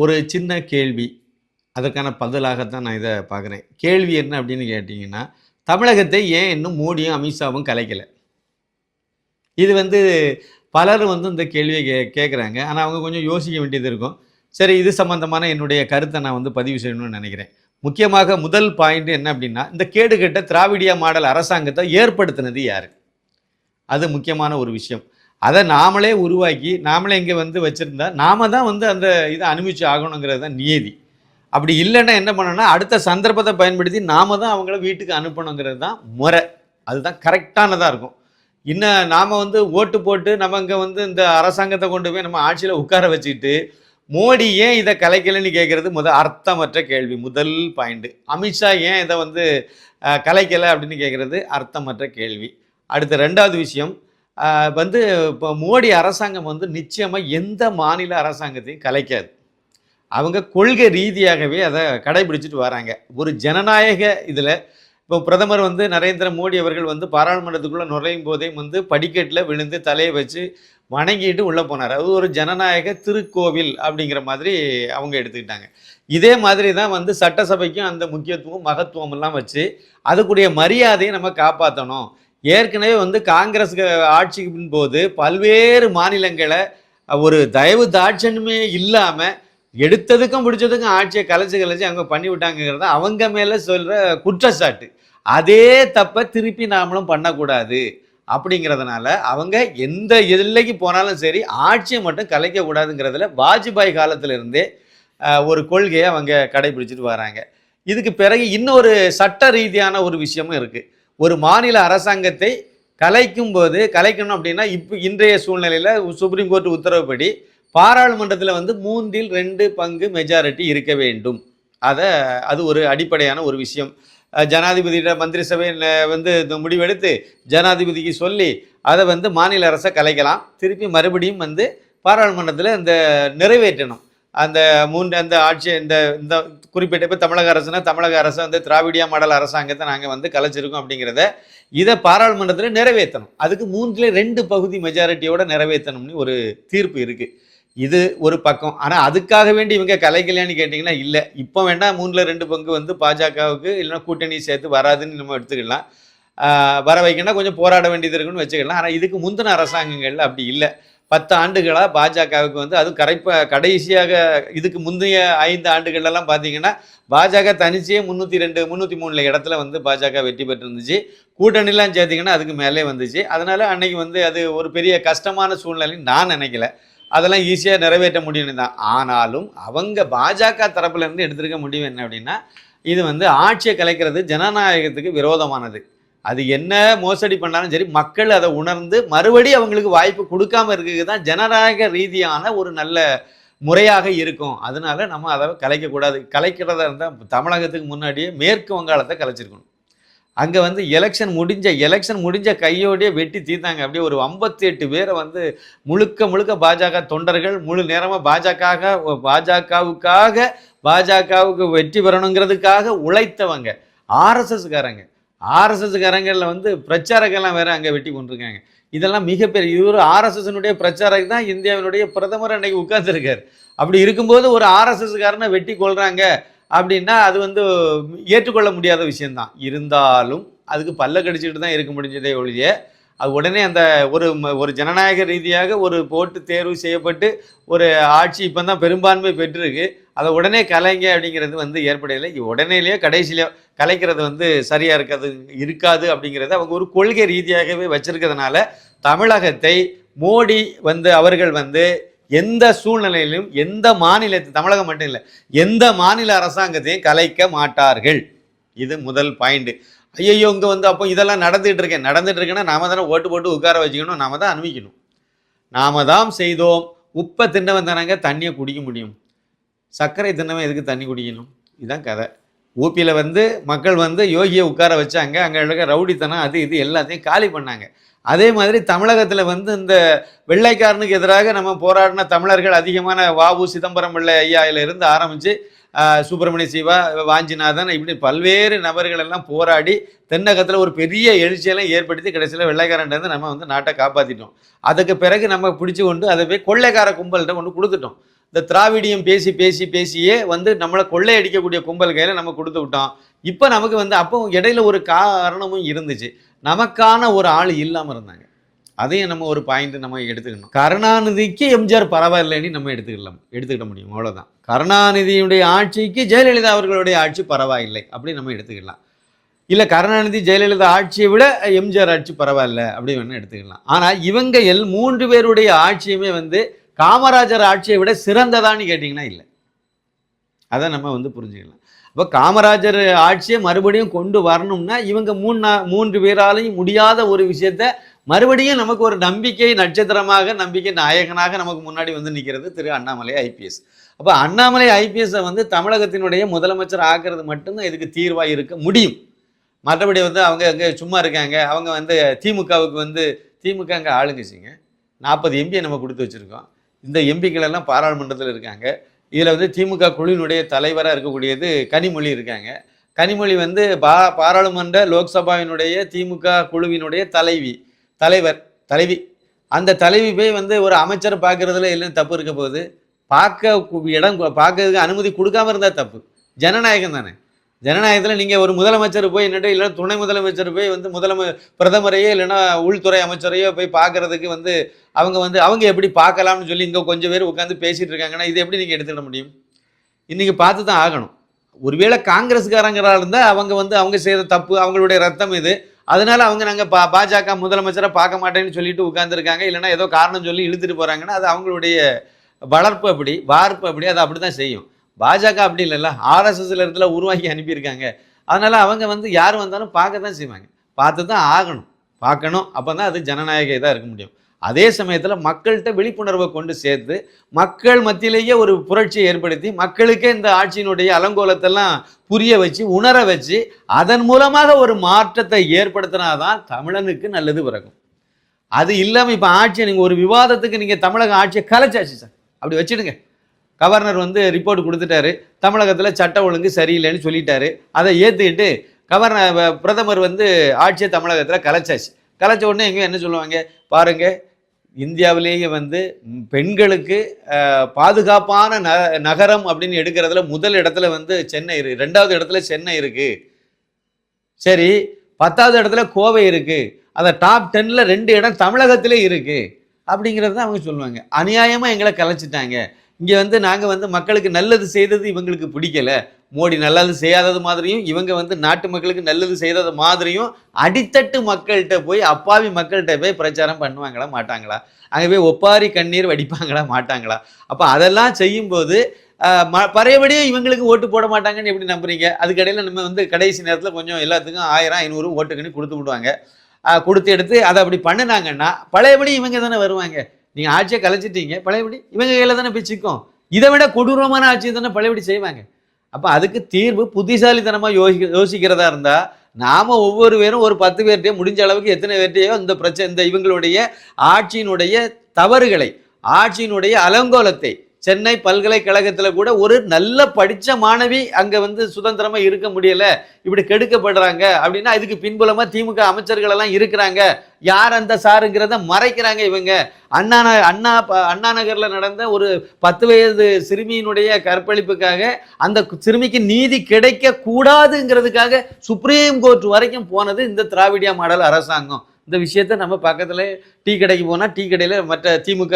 ஒரு சின்ன கேள்வி. அதற்கான பதிலாகத்தான் நான் இதை பார்க்குறேன். கேள்வி என்ன அப்படின்னு கேட்டிங்கன்னா தமிழகத்தை ஏன் இன்னும் மோடியும் அமித்ஷாவும் கலைக்கலை? இது வந்து பலரும் வந்து இந்த கேள்வியை கே கேட்குறாங்க ஆனால் அவங்க கொஞ்சம் யோசிக்க வேண்டியது இருக்கும். சரி இது சம்மந்தமான என்னுடைய கருத்தை நான் வந்து பதிவு செய்யணும்னு நினைக்கிறேன். முக்கியமாக முதல் பாயிண்ட் என்ன அப்படின்னா இந்த கேடுகட்ட திராவிடிய மாடல் அரசாங்கத்தை ஏற்படுத்தினது யார்? அது முக்கியமான ஒரு விஷயம். அதை நாமளே உருவாக்கி நாமளே இங்கே வந்து வச்சுருந்தா நாம தான் வந்து அந்த இதை அனுபவிச்சு ஆகணுங்கிறது தான் நியதி. அப்படி இல்லைன்னா என்ன பண்ணோன்னா அடுத்த சந்தர்ப்பத்தை பயன்படுத்தி நாம தான் அவங்கள வீட்டுக்கு அனுப்பணுங்கிறது தான் முறை. அதுதான் கரெக்டானதாக இருக்கும். இன்னும் நாம் வந்து ஓட்டு போட்டு நம்ம இங்கே வந்து இந்த அரசாங்கத்தை கொண்டு போய் நம்ம ஆட்சியில் உட்கார வச்சுக்கிட்டு மோடி ஏன் இதை கலைக்கலைன்னு கேட்குறது முதல் அர்த்தமற்ற கேள்வி முதல் பாயிண்ட்டு அமித்ஷா ஏன் இதை வந்து கலைக்கலை அப்படின்னு கேட்குறது அர்த்தமற்ற கேள்வி. அடுத்த ரெண்டாவது விஷயம் வந்து இப்போ மோடி அரசாங்கம் வந்து நிச்சயமாக எந்த மாநில அரசாங்கத்தையும் கலைக்காது. அவங்க கொள்கை ரீதியாகவே அதை கடைபிடிச்சிட்டு வராங்க. ஒரு ஜனநாயக இதில் இப்போ பிரதமர் வந்து நரேந்திர மோடி அவர்கள் வந்து பாராளுமன்றத்துக்குள்ளே நுழையும் போதே வந்து படிக்கட்டில் விழுந்து தலையை வச்சு வணங்கிட்டு உள்ளே போனார். அது ஒரு ஜனநாயக திருக்கோவில் அப்படிங்கிற மாதிரி அவங்க எடுத்துக்கிட்டாங்க. இதே மாதிரி தான் வந்து சட்டசபைக்கும் அந்த முக்கியத்துவம் மகத்துவம் எல்லாம் வச்சு அதுக்குடைய மரியாதையை நம்ம காப்பாற்றணும் ஏற்கனவே வந்து காங்கிரஸ் ஆட்சிக்கு போது பல்வேறு மாநிலங்களை ஒரு தயவு தாட்சண்யமே இல்லாமல் எடுத்ததுக்கும் பிடிச்சதுக்கும் ஆட்சியை கலைச்சு கலைச்சு அவங்க பண்ணி விட்டாங்கிறத அவங்க மேலே சொல்கிற குற்றச்சாட்டு. அதே தப்பை திருப்பி நாமளும் பண்ணக்கூடாது அப்படிங்கிறதுனால அவங்க எந்த எல்லைக்கு போனாலும் சரி ஆட்சியை மட்டும் கலைக்கக்கூடாதுங்கிறதுல வாஜ்பாய் காலத்திலிருந்தே ஒரு கொள்கையை அவங்க கடைபிடிச்சிட்டு வராங்க. இதுக்கு பிறகு இன்னொரு சட்ட ரீதியான ஒரு விஷயமும் இருக்குது ஒரு மாநில அரசாங்கத்தை கலைக்கும் போது கலைக்கணும் அப்படின்னா இப்போ இன்றைய சூழ்நிலையில் சுப்ரீம் கோர்ட் உத்தரவுப்படி பாராளுமன்றத்தில் வந்து மூன்றில் ரெண்டு பங்கு மெஜாரிட்டி இருக்க வேண்டும். அதை அது ஒரு அடிப்படையான ஒரு விஷயம். ஜனாதிபதியிட மந்திரி வந்து இந்த முடிவெடுத்து ஜனாதிபதிக்கு சொல்லி அதை வந்து மாநில அரசை கலைக்கலாம். திருப்பி மறுபடியும் வந்து பாராளுமன்றத்தில் இந்த நிறைவேற்றணும். அந்த மூன்று அந்த ஆட்சி இந்த இந்த குறிப்பிட்ட இப்போ தமிழக அரசுனா தமிழக அரசு வந்து திராவிடியா மாடல் அரசாங்கத்தை நாங்கள் வந்து கலைச்சிருக்கோம் அப்படிங்கிறத இதை பாராளுமன்றத்தில் நிறைவேற்றணும். அதுக்கு மூன்றில் ரெண்டு பகுதி மெஜாரிட்டியோட நிறைவேற்றணும்னு ஒரு தீர்ப்பு இருக்குது இது ஒரு பக்கம். ஆனால் அதுக்காக வேண்டி இவங்க கலைக்கலையான்னு கேட்டிங்கன்னா இல்லை. இப்போ வேணால் மூணில் ரெண்டு பங்கு வந்து பாஜகவுக்கு இல்லைன்னா கூட்டணி சேர்த்து வராதுன்னு நம்ம எடுத்துக்கலாம். வர வைக்கணும்னா கொஞ்சம் போராட வேண்டியது இருக்குன்னு வச்சுக்கலாம். ஆனால் இதுக்கு முந்தின அரசாங்கங்கள் அப்படி இல்லை. பத்து ஆண்டுகளாக பாஜகவுக்கு வந்து அதுவும் கரைப்ப கடைசியாக இதுக்கு முந்தைய ஐந்து ஆண்டுகள்லாம் பார்த்தீங்கன்னா பாஜக தனிச்சே முந்நூற்றி ரெண்டு முந்நூற்றி மூணில் இடத்துல வந்து பாஜக வெற்றி பெற்றிருந்துச்சு. கூட்டணிலாம் சேர்த்திங்கன்னா அதுக்கு மேலே வந்துச்சு. அதனால் அன்னைக்கு வந்து அது ஒரு பெரிய கஷ்டமான சூழ்நிலைன்னு நான் நினைக்கல. அதெல்லாம் ஈஸியாக நிறைவேற்ற முடியும்னு தான். ஆனாலும் அவங்க பாஜக தரப்புலேருந்து எடுத்திருக்க முடிவு என்ன அப்படின்னா இது வந்து ஆட்சியை கலைக்கிறது ஜனநாயகத்துக்கு விரோதமானது. அது என்ன மோசடி பண்ணாலும் சரி மக்கள் அதை உணர்ந்து மறுபடி அவங்களுக்கு வாய்ப்பு கொடுக்காம இருக்கிறது தான் ஜனநாயக ரீதியான ஒரு நல்ல முறையாக இருக்கும். அதனால நம்ம அதை கலைக்கக்கூடாது. கலைக்கிறதா இருந்தால் தமிழகத்துக்கு முன்னாடியே மேற்கு வங்காளத்தை கலைச்சிருக்கணும். அங்கே வந்து எலெக்ஷன் முடிஞ்ச எலெக்ஷன் முடிஞ்ச கையோடையே வெட்டி தீர்த்தாங்க. அப்படியே ஒரு ஐம்பத்தி எட்டு பேரை வந்து முழுக்க முழுக்க பாஜக தொண்டர்கள் முழு நேரமாக பாஜக பாஜகவுக்காக பாஜகவுக்கு வெற்றி பெறணுங்கிறதுக்காக உழைத்தவங்க. ஆர்எஸ்எஸ்காரங்க ஆர்எஸ்எஸ்காரங்களில் வந்து பிரச்சாரக்கெல்லாம் வேற அங்கே வெட்டி கொண்டிருக்காங்க. இதெல்லாம் மிகப்பெரிய இவர் ஆர்எஸ்எஸ்னுடைய பிரச்சாரக்கு தான் இந்தியாவினுடைய பிரதமர் அன்னைக்கு உட்கார்ந்துருக்கார். அப்படி இருக்கும்போது ஒரு ஆர்எஸ்எஸ்காரனை வெட்டி கொள்கிறாங்க அப்படின்னா அது வந்து ஏற்றுக்கொள்ள முடியாத விஷயந்தான் இருந்தாலும் அதுக்கு பல்ல கடிச்சிட்டு தான் இருக்க முடிஞ்சதே ஒழிய அது உடனே அந்த ஒரு ம- ஒரு ஜனநாயக ரீதியாக ஒரு போட்டு தேர்வு செய்யப்பட்டு ஒரு ஆட்சி இப்போ தான் பெரும்பான்மை பெற்றிருக்கு. அதை உடனே கலைங்க அப்படிங்கிறது வந்து ஏற்படையில. உடனேலேயே கடைசியில கலைக்கிறது வந்து சரியாக இருக்காது இருக்காது அப்படிங்கிறது அவங்க ஒரு கொள்கை ரீதியாகவே வச்சுருக்கிறதுனால தமிழகத்தை மோடி வந்து அவர்கள் வந்து எந்த சூழ்நிலையிலும் எந்த மாநிலத்தை தமிழகம் மட்டும் இல்லை எந்த மாநில அரசாங்கத்தையும் கலைக்க மாட்டார்கள். இது முதல் பாயிண்ட் ஐயையோ இங்கே வந்து அப்போ இதெல்லாம் நடந்துகிட்டு இருக்கேன். நடந்துட்டு இருக்கேன்னா நாம தானே ஓட்டு போட்டு உட்கார வச்சுக்கணும். நாம தான் அனுபவிக்கணும். நாம தான் செய்தோம். உப்பை தின்னவன் தானங்க தண்ணியை குடிக்க முடியும். சர்க்கரை தின்னவன் எதுக்கு தண்ணி குடிக்கணும்? இதுதான் கதை. ஊப்பியில் வந்து மக்கள் வந்து யோகியை உட்கார வச்சாங்க. அங்கே இருக்க ரவுடித்தனம் அது இது எல்லாத்தையும் காலி பண்ணாங்க. அதே மாதிரி தமிழகத்தில் வந்து இந்த வெள்ளைக்காரனுக்கு எதிராக நம்ம போராடின தமிழர்கள் அதிகமான வாவு சிதம்பரம் பிள்ளை ஐயாயில இருந்து ஆரம்பித்து சுப்பிரமணிய சிவா வாஞ்சிநாதன் இப்படி பல்வேறு நபர்கள் எல்லாம் போராடி தென்னகத்தில் ஒரு பெரிய எழுச்சியெல்லாம் ஏற்படுத்தி கடைசியில் வெள்ளைக்காரன்ட்டு நம்ம வந்து நாட்டை காப்பாற்றிட்டோம் அதுக்கு பிறகு நம்ம பிடிச்சி கொண்டு அதை போய் கொள்ளைக்கார கும்பல்கிட்ட கொண்டு கொடுத்துட்டோம். இந்த திராவிடியம் பேசி பேசி பேசியே வந்து நம்மளை கொள்ளையடிக்கக்கூடிய கும்பல் கையில் நம்ம கொடுத்து விட்டோம். இப்போ நமக்கு வந்து அப்போ இடையில ஒரு காரணமும் இருந்துச்சு. நமக்கான ஒரு ஆள் இல்லாமல் இருந்தாங்க. அதையும் நம்ம ஒரு பாயிண்ட் நம்ம எடுத்துக்கணும். கருணாநிதிக்கு எம்ஜிஆர் பரவாயில்லைன்னு நம்ம எடுத்துக்கலாம். எடுத்துக்கிட முடியும். அவ்வளோதான் கருணாநிதியுடைய ஆட்சிக்கு ஜெயலலிதா அவர்களுடைய ஆட்சி பரவாயில்லை அப்படின்னு நம்ம எடுத்துக்கலாம். இல்லை கருணாநிதி ஜெயலலிதா ஆட்சியை விட எம்ஜிஆர் ஆட்சி பரவாயில்ல அப்படின்னு வேணா எடுத்துக்கலாம். ஆனால் இவங்க எல் மூன்று பேருடைய ஆட்சியுமே வந்து காமராஜர் ஆட்சியை விட சிறந்ததான்னு கேட்டிங்கன்னா இல்லை. அதை நம்ம வந்து புரிஞ்சுக்கலாம். அப்போ காமராஜர் ஆட்சியை மறுபடியும் கொண்டு வரணும்னா இவங்க மூணு மூன்று பேராலையும் முடியாத ஒரு விஷயத்த மறுபடியும் நமக்கு ஒரு நம்பிக்கை நட்சத்திரமாக நம்பிக்கை நாயகனாக நமக்கு முன்னாடி வந்து நிற்கிறது திரு அண்ணாமலை ஐபிஎஸ். அப்போ அண்ணாமலை ஐபிஎஸ்ஸை வந்து தமிழகத்தினுடைய முதலமைச்சர் ஆக்குறது மட்டும்தான் இதுக்கு தீர்வாக இருக்க முடியும். மற்றபடி வந்து அவங்க அங்கே சும்மா இருக்காங்க. அவங்க வந்து திமுகவுக்கு வந்து திமுக அங்கே ஆளுங்கச்சிங்க நாற்பது எம்பியை நம்ம கொடுத்து வச்சுருக்கோம். இந்த எம்பிக்கள் எல்லாம் பாராளுமன்றத்தில் இருக்காங்க. இதில் வந்து திமுக குழுவினுடைய தலைவராக இருக்கக்கூடியது கனிமொழி இருக்காங்க. கனிமொழி வந்து பா பாராளுமன்ற லோக்சபாவினுடைய திமுக குழுவினுடைய தலைவி. தலைவர் தலைவி. அந்த தலைவி போய் வந்து ஒரு அமைச்சர் பார்க்கறதுல எல்லாம் தப்பு இருக்க போகுது. பார்க்க இடம் பார்க்கறதுக்கு அனுமதி கொடுக்காம இருந்தால் தப்பு. ஜனநாயகம் தானே. ஜனநாயகத்தில் நீங்கள் ஒரு முதலமைச்சர் போய் என்னட்டு இல்லைன்னா துணை முதலமைச்சர் போய் வந்து முதலம பிரதமரையோ இல்லைன்னா உள்துறை அமைச்சரையோ போய் பார்க்கறதுக்கு வந்து அவங்க வந்து அவங்க எப்படி பார்க்கலாம்னு சொல்லி இங்கே கொஞ்சம் பேர் உட்காந்து பேசிகிட்டு இருக்காங்கன்னா இது எப்படி நீங்கள் எடுத்துட முடியும்? இன்றைக்கி பார்த்து தான் ஆகணும். ஒருவேளை காங்கிரஸ்காரங்கிறா இருந்தால் அவங்க வந்து அவங்க செய்த தப்பு அவங்களுடைய ரத்தம் இது. அதனால அவங்க நாங்கள் பா பாஜக முதலமைச்சரை பார்க்க மாட்டேன்னு சொல்லிட்டு உட்காந்துருக்காங்க இல்லைனா ஏதோ காரணம் சொல்லி இழுத்துட்டு போகிறாங்கன்னா அது அவங்களுடைய வளர்ப்பு அப்படி வார்ப்பு அப்படி அது அப்படி தான் செய்யும். பாஜக அப்படி இல்லைல்ல ஆர்எஸ்எஸ்ல இடத்துல உருவாக்கி அனுப்பியிருக்காங்க. அதனால அவங்க வந்து யார் வந்தாலும் பார்க்க தான் செய்வாங்க. பார்த்து தான் ஆகணும். பார்க்கணும். அப்போ தான் அது ஜனநாயக இதாக இருக்க முடியும். அதே சமயத்தில் மக்கள்கிட்ட விழிப்புணர்வை கொண்டு சேர்த்து மக்கள் மத்தியிலேயே ஒரு புரட்சியை ஏற்படுத்தி மக்களுக்கே இந்த ஆட்சியினுடைய அலங்கோலத்தெல்லாம் புரிய வச்சு உணர வச்சு அதன் மூலமாக ஒரு மாற்றத்தை ஏற்படுத்தினாதான் தமிழனுக்கு நல்லது பிறக்கும் அது இல்லாமல் இப்போ ஆட்சியை நீங்கள் ஒரு விவாதத்துக்கு நீங்கள் தமிழக ஆட்சியை கலைச்சாச்சு சார். அப்படி வச்சிடுங்க. கவர்னர் வந்து ரிப்போர்ட் கொடுத்துட்டாரு. தமிழகத்தில் சட்ட ஒழுங்கு சரியில்லைன்னு சொல்லிட்டாரு. அதை ஏற்றுக்கிட்டு கவர்னர் பிரதமர் வந்து ஆட்சியை தமிழகத்தில் கலைச்சாச்சு. கலைச்ச உடனே எங்கேயும் என்ன சொல்லுவாங்க? பாருங்கள் இந்தியாவிலேயே வந்து பெண்களுக்கு பாதுகாப்பான ந நகரம் அப்படின்னு எடுக்கிறதுல முதல் இடத்துல வந்து சென்னை இருக்கு. ரெண்டாவது இடத்துல சென்னை இருக்கு. சரி பத்தாவது இடத்துல கோவை இருக்கு. அந்த டாப் டென்ல ரெண்டு இடம் தமிழகத்திலே இருக்கு. அப்படிங்கிறது தான் அவங்க சொல்லுவாங்க. அநியாயமா எங்களை கலைச்சிட்டாங்க. இங்கே வந்து நாங்கள் வந்து மக்களுக்கு நல்லது செய்தது இவங்களுக்கு பிடிக்கல. மோடி நல்லது செய்யாதது மாதிரியும் இவங்க வந்து நாட்டு மக்களுக்கு நல்லது செய்தது மாதிரியும் அடித்தட்டு மக்கள்கிட்ட போய் அப்பாவி மக்கள்கிட்ட போய் பிரச்சாரம் பண்ணுவாங்களா மாட்டாங்களா? அங்கே போய் ஒப்பாரி கண்ணீர் வடிப்பாங்களா மாட்டாங்களா? அப்போ அதெல்லாம் செய்யும்போது ம- பழையபடியே இவங்களுக்கு ஓட்டு போட மாட்டாங்கன்னு எப்படி நம்புறீங்க? அதுக்கடையில் நம்ம வந்து கடைசி நேரத்தில் கொஞ்சம் எல்லாத்துக்கும் ஆயிரம் ஐநூறு ஓட்டுக்குன்னு கொடுத்து விடுவாங்க. கொடுத்து எடுத்து அதை அப்படி பண்ணினாங்கன்னா பழையபடி இவங்க தானே வருவாங்க. நீங்கள் ஆட்சியை கலைச்சிட்டீங்க பழையபடி இவங்க கையில் தானே போய் சிக்கும். இதை விட கொடூரமான ஆட்சியை தானே பழையபடி செய்வாங்க. அப்போ அதுக்கு தீர்வு புத்திசாலித்தனமாக யோசி யோசிக்கிறதா இருந்தால் நாம் ஒவ்வொரு பேரும் ஒரு பத்து பேர்கிட்டயோ முடிஞ்ச அளவுக்கு எத்தனை பேர்கிட்டயோ இந்த பிரச்சனை இந்த இவங்களுடைய ஆட்சியினுடைய தவறுகளை ஆட்சியினுடைய அலங்கோலத்தை சென்னை பல்கலைக்கழகத்தில் கூட ஒரு நல்ல படித்த மாணவி அங்கே வந்து சுதந்திரமாக இருக்க முடியலை. இப்படி கெடுக்கப்படுறாங்க அப்படின்னா இதுக்கு பின்புலமாக திமுக அமைச்சர்கள் எல்லாம் இருக்கிறாங்க. யார் அந்த சாருங்கிறத மறைக்கிறாங்க இவங்க. அண்ணா ந- அண்ணா ப- அண்ணா நகரில் நடந்த ஒரு பத்து வயது சிறுமியினுடைய கற்பழிப்புக்காக அந்த சிறுமிக்கு நீதி கிடைக்க கூடாதுங்கிறதுக்காக சுப்ரீம் கோர்ட் வரைக்கும் போனது இந்த திராவிடியா மாடல் அரசாங்கம். இந்த விஷயத்த நம்ம பக்கத்தில் டீ கடைக்கு போனால் டீ கடையில் மற்ற திமுக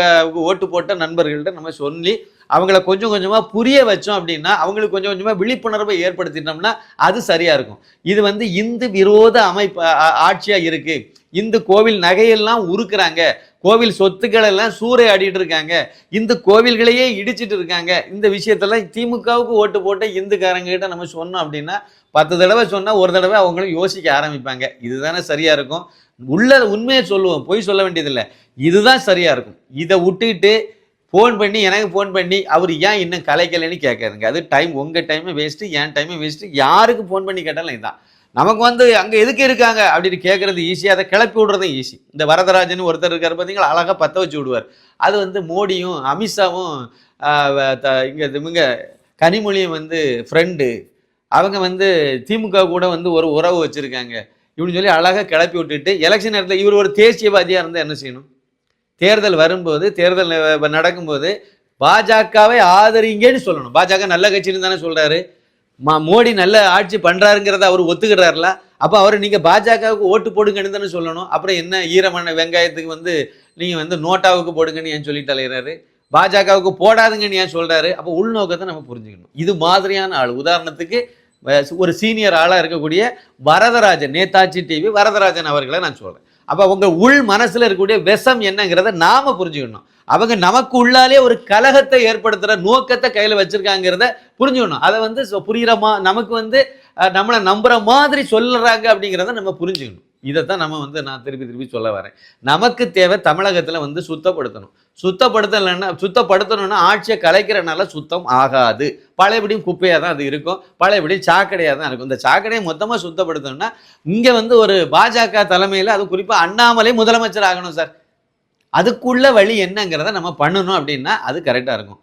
ஓட்டு போட்ட நண்பர்கள்ட்ட நம்ம சொல்லி அவங்கள கொஞ்சம் கொஞ்சமாக புரிய வச்சோம் அப்படின்னா அவங்களுக்கு கொஞ்சம் கொஞ்சமாக விழிப்புணர்வை ஏற்படுத்திட்டோம்னா அது சரியாக இருக்கும். இது வந்து இந்து விரோத அமைப்பு ஆட்சியாக இருக்குது இந்து கோவில் நகையெல்லாம் உருக்குறாங்க. கோவில் சொத்துக்கள் எல்லாம் சூறையாடிட்டு இருக்காங்க. இந்த கோவில்களையே இடிச்சிட்டு இருக்காங்க. இந்த விஷயத்தெல்லாம் திமுகவுக்கு ஓட்டு போட்ட இந்துக்காரங்க கிட்ட நம்ம சொன்னோம் அப்படின்னா பத்து தடவை சொன்னால் ஒரு தடவை அவங்களும் யோசிக்க ஆரம்பிப்பாங்க. இதுதானே சரியாக இருக்கும்? உள்ள உண்மையை சொல்லுவோம் பொய் சொல்ல வேண்டியதில்லை. இதுதான் சரியா இருக்கும். இதை விட்டுட்டு ஃபோன் பண்ணி எனக்கு ஃபோன் பண்ணி அவர் ஏன் இன்னும் கலைக்கலைன்னு கேட்காதுங்க. அது டைம் உங்கள் டைமை வேஸ்ட்டு என் டைமை வேஸ்ட்டு யாருக்கு ஃபோன் பண்ணி கேட்டாலும் இதுதான். நமக்கு வந்து அங்கே எதுக்கு இருக்காங்க அப்படின்னு கேட்குறது ஈஸி அதை கிளப்பி விடுறதும் ஈஸி இந்த வரதராஜன் ஒருத்தர் இருக்கார் பார்த்தீங்களா அழகாக பற்ற வச்சு விடுவார். அது வந்து மோடியும் அமித்ஷாவும் இங்கே இவங்க கனிமொழியும் வந்து ஃப்ரெண்டு அவங்க வந்து திமுக கூட வந்து ஒரு உறவு வச்சுருக்காங்க. இப்படின்னு சொல்லி அழகாக கிளப்பி விட்டுட்டு எலெக்ஷன் நேரத்தில் இவர் ஒரு தேசியவாதியாக இருந்தால் என்ன செய்யணும்? தேர்தல் வரும்போது தேர்தல் நடக்கும்போது பாஜகவை ஆதரிங்கன்னு சொல்லணும். பாஜக நல்ல கட்சின்னு தானே சொல்கிறாரு மா மோடி நல்ல ஆட்சி பண்ணுறாருங்கிறத அவர் ஒத்துக்கிறாருல அப்போ அவர் நீங்கள் பாஜகவுக்கு ஓட்டு போடுங்கன்னு தானே சொல்லணும். அப்புறம் என்ன ஈரமான வெங்காயத்துக்கு வந்து நீங்கள் வந்து நோட்டாவுக்கு போடுங்கன்னு ஏன் சொல்லி தலைகிறாரு பாஜகவுக்கு போடாதுங்கன்னு ஏன் சொல்கிறாரு அப்போ உள்நோக்கத்தை நம்ம புரிஞ்சுக்கணும். இது மாதிரியான ஆள். உதாரணத்துக்கு ஒரு சீனியர் ஆளாக இருக்கக்கூடிய வரதராஜன் நேதாஜி டிவி வரதராஜன் அவர்களை நான் சொல்கிறேன் அப்போ உங்கள் உள் மனசில் இருக்கக்கூடிய விஷம் என்னங்கிறத நாம் புரிஞ்சுக்கணும். அவங்க நமக்கு உள்ளாலே ஒரு கலகத்தை ஏற்படுத்துகிற நோக்கத்தை கையில் வச்சுருக்காங்கிறத புரிஞ்சுக்கணும். அதை வந்து புரிகிற மா நமக்கு வந்து நம்மளை நம்புகிற மாதிரி சொல்லுறாங்க அப்படிங்கிறத நம்ம புரிஞ்சுக்கணும். இதைத்தான் நம்ம வந்து நான் திருப்பி திருப்பி சொல்ல வரேன். நமக்கு தேவை தமிழகத்தில் வந்து சுத்தப்படுத்தணும். சுத்தப்படுத்தலைன்னா சுத்தப்படுத்தணும்னா ஆட்சியை கலைக்கிறனால சுத்தம் ஆகாது. பழையபடியும் குப்பையாக தான் அது இருக்கும். பழையபடியும் சாக்கடையாக தான் இருக்கும். இந்த சாக்கடையை மொத்தமாக சுத்தப்படுத்தணும்னா இங்கே வந்து ஒரு பாஜக தலைமையில் அது குறிப்பாக அண்ணாமலை முதலமைச்சர் ஆகணும் சார். அதுக்குள்ள வழி என்னங்கிறத நம்ம பண்ணணும் அப்படின்னா அது கரெக்டாக இருக்கும்.